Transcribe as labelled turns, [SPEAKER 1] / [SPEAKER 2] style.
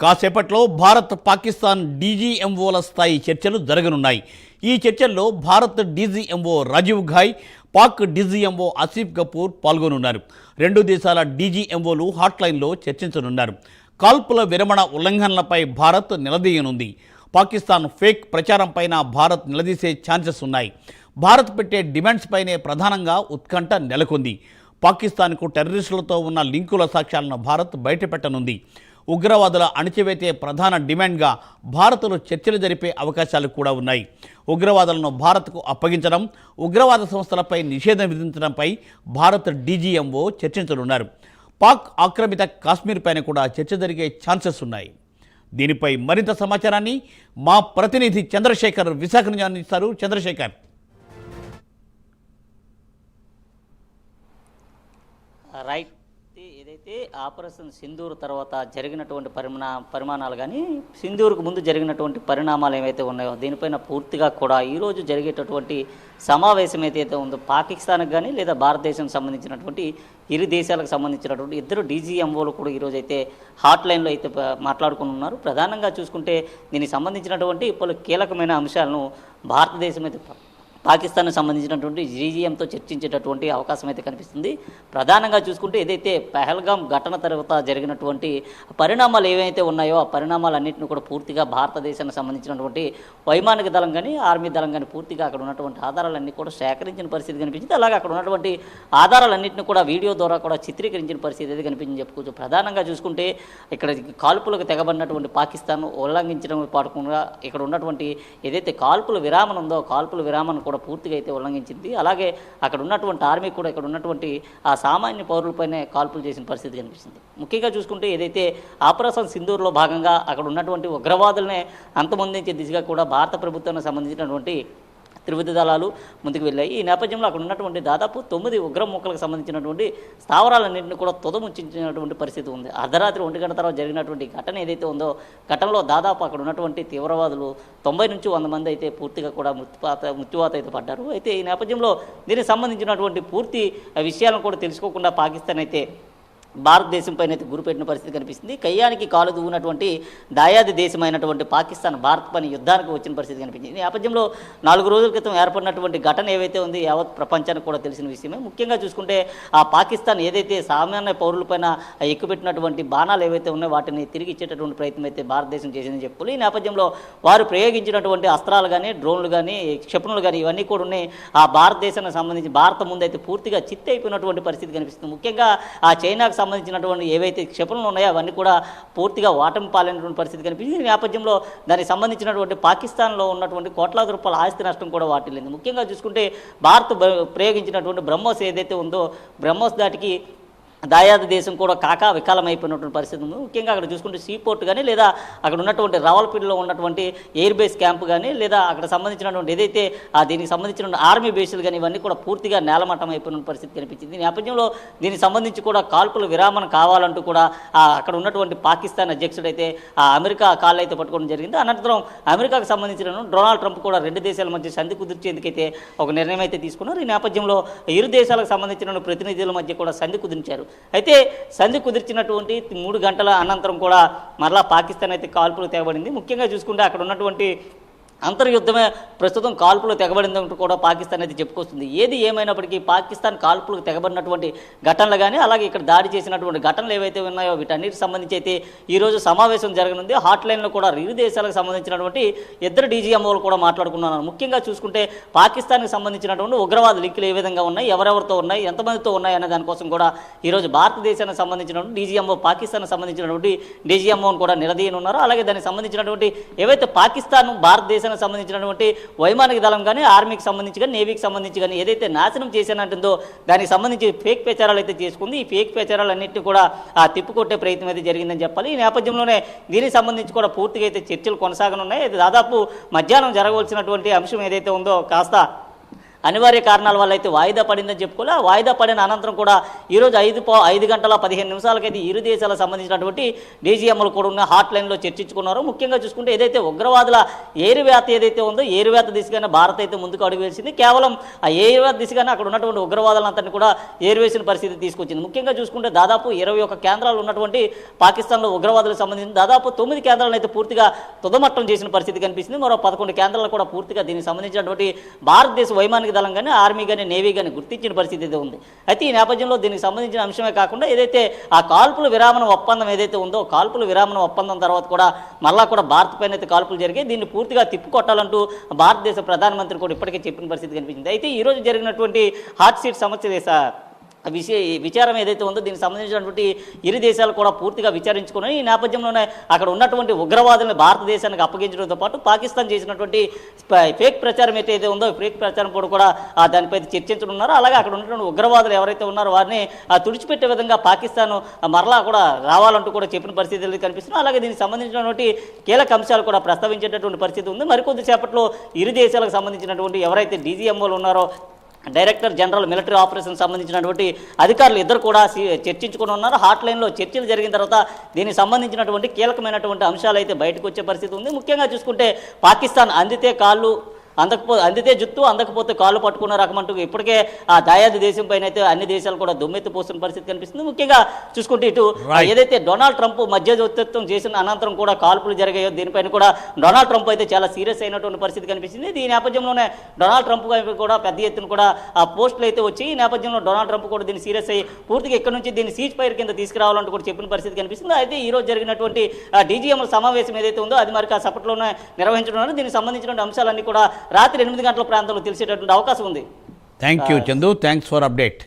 [SPEAKER 1] కాసేపట్లో భారత్ పాకిస్తాన్ డీజీఎంఓల స్థాయి చర్చలు జరగనున్నాయి. ఈ చర్చల్లో భారత్ డీజీఎంఓ రాజీవ్ ఘాయ్ పాక్ డీజీఎంఓ ఆసిఫ్ కపూర్ పాల్గొనున్నారు. రెండు దేశాల డీజీఎంఓలు హాట్లైన్లో చర్చించనున్నారు. కాల్పుల విరమణ ఉల్లంఘనలపై భారత్ నిలదీయనుంది. పాకిస్తాన్ ఫేక్ ప్రచారంపైన భారత్ నిలదీసే ఛాన్సెస్ ఉన్నాయి. భారత్ పెట్టే డిమాండ్స్ పైనే ప్రధానంగా ఉత్కంఠ నెలకొంది. పాకిస్తాన్కు టెర్రరిస్టులతో ఉన్న లింకుల సాక్ష్యాలను భారత్ బయటపెట్టనుంది. ఉగ్రవాదుల అణచివేతే ప్రధాన డిమాండ్గా భారత్లో చర్చలు జరిపే అవకాశాలు కూడా ఉన్నాయి. ఉగ్రవాదులను భారత్కు అప్పగించడం ఉగ్రవాద సంస్థలపై నిషేధం విధించడంపై భారత్ డీజీఎంఓ చర్చించనున్నారు. పాక్ ఆక్రమిత కాశ్మీర్ పైన కూడా చర్చ జరిగే ఛాన్సెస్ ఉన్నాయి. దీనిపై మరింత సమాచారాన్ని మా ప్రతినిధి చంద్రశేఖర్ విశాఖ నుంచి అందిస్తారు. చంద్రశేఖర్.
[SPEAKER 2] రైట్. అయితే ఆపరేషన్ సింధూర్ తర్వాత జరిగినటువంటి పరిమాణ పరిమాణాలు కానీ సింధూర్కు ముందు జరిగినటువంటి పరిణామాలు ఏమైతే ఉన్నాయో దీనిపైన పూర్తిగా కూడా ఈరోజు జరిగేటటువంటి సమావేశం ఏదైతే ఉందో పాకిస్తాన్కి కానీ లేదా భారతదేశం సంబంధించినటువంటి ఇరు దేశాలకు సంబంధించినటువంటి ఇద్దరు డీజీఎంఓలు కూడా ఈరోజు అయితే హాట్ లైన్లో అయితే మాట్లాడుకుని ఉన్నారు. ప్రధానంగా చూసుకుంటే దీనికి సంబంధించినటువంటి పలు కీలకమైన అంశాలను భారతదేశం అయితే పాకిస్తాన్ సంబంధించినటువంటి జీజీఎంతో చర్చించేటటువంటి అవకాశం అయితే కనిపిస్తుంది. ప్రధానంగా చూసుకుంటే ఏదైతే పెహల్గాం ఘటన తర్వాత జరిగినటువంటి పరిణామాలు ఏవైతే ఉన్నాయో ఆ పరిణామాలన్నింటినీ కూడా పూర్తిగా భారతదేశానికి సంబంధించినటువంటి వైమానిక దళం కానీ ఆర్మీ దళం కానీ పూర్తిగా అక్కడ ఉన్నటువంటి ఆధారాలన్నీ కూడా సేకరించిన పరిస్థితి కనిపించింది. అలాగే అక్కడ ఉన్నటువంటి ఆధారాలన్నింటినీ కూడా వీడియో ద్వారా కూడా చిత్రీకరించిన పరిస్థితి అయితే కనిపించింది చెప్పుకోవచ్చు. ప్రధానంగా చూసుకుంటే ఇక్కడ కాల్పులకు తెగబడినటువంటి పాకిస్తాన్ ఉల్లంఘించడం పాటుకుండా ఇక్కడ ఉన్నటువంటి ఏదైతే కాల్పుల విరామం ఉందో కాల్పుల విరామం కూడా పూర్తిగా అయితే ఉల్లంఘించింది. అలాగే అక్కడ ఉన్నటువంటి ఆర్మీ కూడా ఇక్కడ ఉన్నటువంటి ఆ సామాన్య పౌరులపైనే కాల్పులు చేసిన పరిస్థితి కనిపిస్తుంది. ముఖ్యంగా చూసుకుంటే ఏదైతే ఆపరేషన్ సింధూర్లో భాగంగా అక్కడ ఉన్నటువంటి ఉగ్రవాదులనే అంతమొందించే దిశగా కూడా భారత ప్రభుత్వానికి సంబంధించినటువంటి త్రివిధ దళాలు ముందుకు వెళ్ళాయి. ఈ నేపథ్యంలో అక్కడ ఉన్నటువంటి దాదాపు తొమ్మిది ఉగ్ర ముక్కలకు సంబంధించినటువంటి స్థావరాలన్నింటినీ కూడా తుదముచ్చించినటువంటి పరిస్థితి ఉంది. అర్ధరాత్రి ఒంటి గంట తర్వాత జరిగినటువంటి ఘటన ఏదైతే ఉందో ఘటనలో దాదాపు అక్కడ ఉన్నటువంటి తీవ్రవాదులు తొంభై నుంచి వంద మంది అయితే పూర్తిగా కూడా మృత్యుపాత మృత్యువాత అయితే పడ్డారు. అయితే ఈ నేపథ్యంలో దీనికి సంబంధించినటువంటి పూర్తి విషయాలను కూడా తెలుసుకోకుండా పాకిస్తాన్ అయితే భారతదేశం పైన అయితే గురిపెట్టిన పరిస్థితి కనిపిస్తుంది. కయ్యానికి కాలు దువ్వునటువంటి దాయాది దేశమైనటువంటి పాకిస్తాన్ భారత్ పని యుద్ధానికి వచ్చిన పరిస్థితి కనిపించింది. ఈ నేపథ్యంలో నాలుగు రోజుల క్రితం ఏర్పడినటువంటి ఘటన ఏవైతే ఉంది యావత్ ప్రపంచానికి కూడా తెలిసిన విషయమే. ముఖ్యంగా చూసుకుంటే ఆ పాకిస్తాన్ ఏదైతే సామాన్య పౌరులపైన ఎక్కుపెట్టినటువంటి బాణాలు ఏవైతే ఉన్నాయో వాటిని తిరిగి ఇచ్చేటటువంటి ప్రయత్నం అయితే భారతదేశం చేసిందని చెప్పుకోవాలి. ఈ నేపథ్యంలో వారు ప్రయోగించినటువంటి అస్త్రాలు కానీ డ్రోన్లు కానీ క్షిపణులు కానీ ఇవన్నీ కూడా ఉన్నాయి. ఆ భారతదేశానికి సంబంధించి భారత ముందైతే పూర్తిగా చిత్తైపోయినటువంటి పరిస్థితి కనిపిస్తుంది. ముఖ్యంగా ఆ చైనాకు సంబంధించినటువంటి ఏవైతే క్షిపణులు ఉన్నాయో అవన్నీ కూడా పూర్తిగా ఓటమి పాలైనటువంటి పరిస్థితి కనిపించింది. నేపథ్యంలో దానికి సంబంధించినటువంటి పాకిస్తాన్లో ఉన్నటువంటి కోట్లాది రూపాయల ఆస్తి నష్టం కూడా వాటిల్లింది. ముఖ్యంగా చూసుకుంటే భారత్ ప్రయోగించినటువంటి బ్రహ్మోస్ ఏదైతే ఉందో బ్రహ్మోస్ దాటికి దాయాది దేశం కూడా కాకా వికాలమైపోయినటువంటి పరిస్థితి ఉంది. ముఖ్యంగా అక్కడ చూసుకుంటే సీపోర్ట్ కానీ లేదా అక్కడ ఉన్నటువంటి రావల్పీడిలో ఉన్నటువంటి ఎయిర్ బేస్ క్యాంప్ కానీ లేదా అక్కడ సంబంధించినటువంటి ఏదైతే ఆ దీనికి సంబంధించిన ఆర్మీ బేసులు కానీ ఇవన్నీ కూడా పూర్తిగా నేలమట్టం అయిపోయిన పరిస్థితి కనిపించింది. ఈ నేపథ్యంలో దీనికి సంబంధించి కూడా కాల్పుల విరామణ కావాలంటూ కూడా అక్కడ ఉన్నటువంటి పాకిస్తాన్ అధ్యక్షుడు అయితే ఆ అమెరికా కాళ్ళు అయితే పట్టుకోవడం జరిగింది. అనంతరం అమెరికాకు సంబంధించిన డొనాల్డ్ ట్రంప్ కూడా రెండు దేశాల మధ్య సంధి కుదిర్చేందుకైతే ఒక నిర్ణయం అయితే తీసుకున్నారు. ఈ నేపథ్యంలో ఇరు దేశాలకు సంబంధించిన ప్రతినిధుల మధ్య కూడా సంధి కుదిరించారు అయితే సంధి కుదిర్చినటువంటి మూడు గంటల అనంతరం కూడా మరలా పాకిస్తాన్ అయితే కాల్పులు తేబడింది. ముఖ్యంగా చూసుకుంటే అక్కడ ఉన్నటువంటి అంతర్యుద్ధమే ప్రస్తుతం కాల్పులు తెగబడిందంటూ కూడా పాకిస్తాన్ అయితే చెప్పుకొస్తుంది. ఏది ఏమైనప్పటికీ పాకిస్తాన్ కాల్పులకు తెగబడినటువంటి ఘటనలు కానీ అలాగే ఇక్కడ దాడి చేసినటువంటి ఘటనలు ఏవైతే ఉన్నాయో వీటన్నిటికి సంబంధించి అయితే ఈరోజు సమావేశం జరగనుంది. హాట్ లైన్లో కూడా ఇరు దేశాలకు సంబంధించినటువంటి ఇద్దరు డీజీఎంఓలు కూడా మాట్లాడుకున్నారు. ముఖ్యంగా చూసుకుంటే పాకిస్తాన్కి సంబంధించినటువంటి ఉగ్రవాద లింకులు ఏ విధంగా ఉన్నాయి ఎవరెవరితో ఉన్నాయి ఎంతమందితో ఉన్నాయి అనే దానికోసం కూడా ఈరోజు భారతదేశానికి సంబంధించినటువంటి డీజీఎంఓ పాకిస్తాన్కి సంబంధించినటువంటి డీజీఎంఓను కూడా నిలదీయనున్నారు. అలాగే దానికి సంబంధించినటువంటి ఏవైతే పాకిస్తాన్ భారతదేశం భారతదేశానికి సంబంధించినటువంటి వైమానిక దళం కానీ ఆర్మీకి సంబంధించి కానీ నేవీకి సంబంధించి కానీ ఏదైతే నాశనం చేశానంటుందో దానికి సంబంధించి ఫేక్ ప్రచారాలు అయితే చేసుకుంది. ఈ ఫేక్ ప్రచారాలన్నింటినీ కూడా ఆ తిప్పుకొట్టే ప్రయత్నం అయితే జరిగిందని చెప్పాలి. ఈ నేపథ్యంలోనే దీనికి సంబంధించి కూడా పూర్తిగా అయితే చర్చలు కొనసాగనున్నాయి. దాదాపు మధ్యాహ్నం జరగవలసినటువంటి అంశం ఏదైతే ఉందో కాస్త అనివార్య కారణాల వల్ల అయితే వాయిదా పడిందని చెప్పుకోలే వాయిదా పడిన అనంతరం కూడా ఈరోజు ఐదు పా ఐదు గంటల పదిహేను నిమిషాలకైతే ఇరు దేశాలకు సంబంధించినటువంటి డీజీఎంలు కూడా ఉన్న హాట్ లైన్లో చర్చించుకున్నారు. ముఖ్యంగా చూసుకుంటే ఏదైతే ఉగ్రవాదుల ఏరువేత ఏదైతే ఉందో ఏరువేత దిశగానే భారత్ అయితే ముందుకు అడుగు వేసింది. కేవలం ఆ ఏరువేత దిశగానే అక్కడ ఉన్నటువంటి ఉగ్రవాదులందరినీ కూడా ఏరువేసిన పరిస్థితి తీసుకొచ్చింది. ముఖ్యంగా చూసుకుంటే దాదాపు ఇరవై ఒక్క కేంద్రాలు ఉన్నటువంటి పాకిస్తాన్లో ఉగ్రవాదులకు సంబంధించి దాదాపు తొమ్మిది కేంద్రాలను అయితే పూర్తిగా తుదమట్టం చేసిన పరిస్థితి కనిపిస్తుంది. మరో పదకొండు కేంద్రాలు కూడా పూర్తిగా దీనికి సంబంధించినటువంటి భారతదేశ వైమానిక దళం కానీ ఆర్మీ కానీ నేవీ కానీ గుర్తించిన పరిస్థితి అయితే ఉంది. అయితే ఈ నేపథ్యంలో దీనికి సంబంధించిన అంశమే కాకుండా ఏదైతే ఆ కాల్పుల విరామణ ఒప్పందం ఏదైతే ఉందో కాల్పుల విరామణ ఒప్పందం తర్వాత కూడా మళ్ళా కూడా భారత్ పైన అయితే కాల్పులు జరిగాయి. దీన్ని పూర్తిగా తిప్పుకొట్టాలంటూ భారతదేశ ప్రధానమంత్రి కూడా ఇప్పటికే చెప్పిన పరిస్థితి కనిపించింది. అయితే ఈరోజు జరిగినటువంటి హాట్ సీట్ సమస్య సార్. విషయ విచారం ఏదైతే ఉందో దీనికి సంబంధించినటువంటి ఇరు దేశాలు కూడా పూర్తిగా విచారించుకుని ఈ నేపథ్యంలోనే అక్కడ ఉన్నటువంటి ఉగ్రవాదులను భారతదేశానికి అప్పగించడంతో పాటు పాకిస్తాన్ చేసినటువంటి ఫేక్ ప్రచారం అయితే ఉందో ఫేక్ ప్రచారం కూడా కూడా దానిపై చర్చించనున్నారు. అలాగే అక్కడ ఉన్నటువంటి ఉగ్రవాదులు ఎవరైతే ఉన్నారో వారిని తుడిచిపెట్టే విధంగా పాకిస్తాన్ మరలా కూడా రావాలంటూ కూడా చెప్పిన పరిస్థితులు కనిపిస్తున్నాయి అలాగే దీనికి సంబంధించినటువంటి కీలక అంశాలు కూడా ప్రస్తావించేటటువంటి పరిస్థితి ఉంది. మరికొద్దిసేపట్లో ఇరు దేశాలకు సంబంధించినటువంటి ఎవరైతే డీజీఎంఓలు ఉన్నారో డైరెక్టర్ జనరల్ మిలిటరీ ఆపరేషన్ సంబంధించినటువంటి అధికారులు ఇద్దరు కూడా చర్చించుకుని ఉన్నారు. హాట్ లైన్లో చర్చలు జరిగిన తర్వాత దీనికి సంబంధించినటువంటి కీలకమైనటువంటి అంశాలు అయితే బయటకు వచ్చే పరిస్థితి ఉంది. ముఖ్యంగా చూసుకుంటే పాకిస్తాన్ అందితే కాళ్ళు అందకపో అందితే జుత్తు అందకపోతే కాళ్ళు పట్టుకున్న రకమంటూ ఇప్పటికే ఆ దాయాది దేశం పైన అయితే అన్ని దేశాలు కూడా దుమ్మెత్తి పోస్తున్న పరిస్థితి కనిపిస్తుంది. ముఖ్యంగా చూసుకుంటే ఇటు. ఏదైతే డొనాల్డ్ ట్రంప్ మధ్యవర్తిత్వం చేసిన అనంతరం కూడా కాల్పులు జరిగాయో దీనిపైన కూడా డొనాల్డ్ ట్రంప్ అయితే చాలా సీరియస్ అయినటువంటి పరిస్థితి కనిపించింది ఈ నేపథ్యంలోనే డొనాల్డ్ ట్రంప్ కూడా పెద్ద ఎత్తున కూడా ఆ పోస్టులు అయితే వచ్చి ఈ నేపథ్యంలో డొనాల్డ్ ట్రంప్ కూడా దీన్ని సీరియస్ అయ్యి పూర్తిగా ఇక్కడ నుంచి దీన్ని సీజ్ ఫైర్ కింద తీసుకురావాలంటూ కూడా చెప్పిన పరిస్థితి కనిపిస్తుంది. అయితే ఈ రోజు జరిగినటువంటి డీజీఎం సమావేశం ఏదైతే ఉందో అది మరి కాసేపట్లోనే నిర్వహించడం దీనికి సంబంధించిన అంశాలన్నీ కూడా రాత్రి ఎనిమిది గంటల ప్రాంతంలో తెలిసేటటువంటి అవకాశం ఉంది.
[SPEAKER 1] Thank you Chandu thanks for update